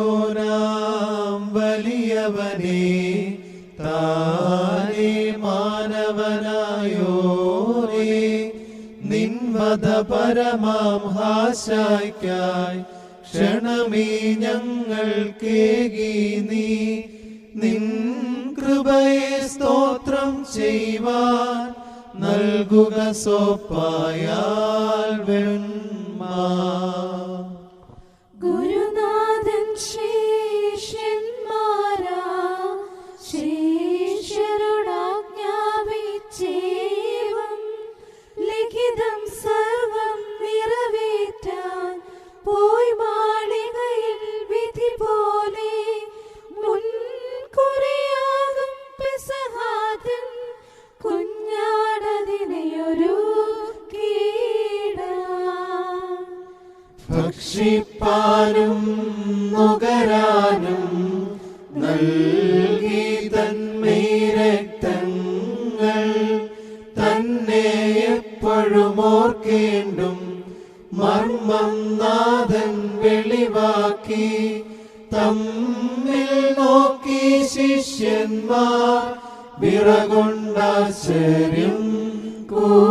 ചെറുതായോനാം വലിയവനെ താനേ മാനവനായോരേ നിൻവത പരമാം ഹാശായ്ക്കായി ക്ഷണമേ ഞങ്ങൾക്കേകി കേകി നീ. നിൻ കൃപയെ സ്തോത്രം ചെയ്യുവാൻ നൽകുക സോപ്പായാൽ വെണ്മാ ഭക്ഷിപ്പാനും നുകരാനും നൽകി തന്മേ രക്തങ്ങൾ തന്നെ എപ്പോഴും ഓർക്കേണ്ടും മർമ്മം നാഥൻ വെളിവാക്കി തമ്മിൽ നോക്കി ശിഷ്യന്മാർ വിറകൊണ്ടാശ്ചര്യം കൂറി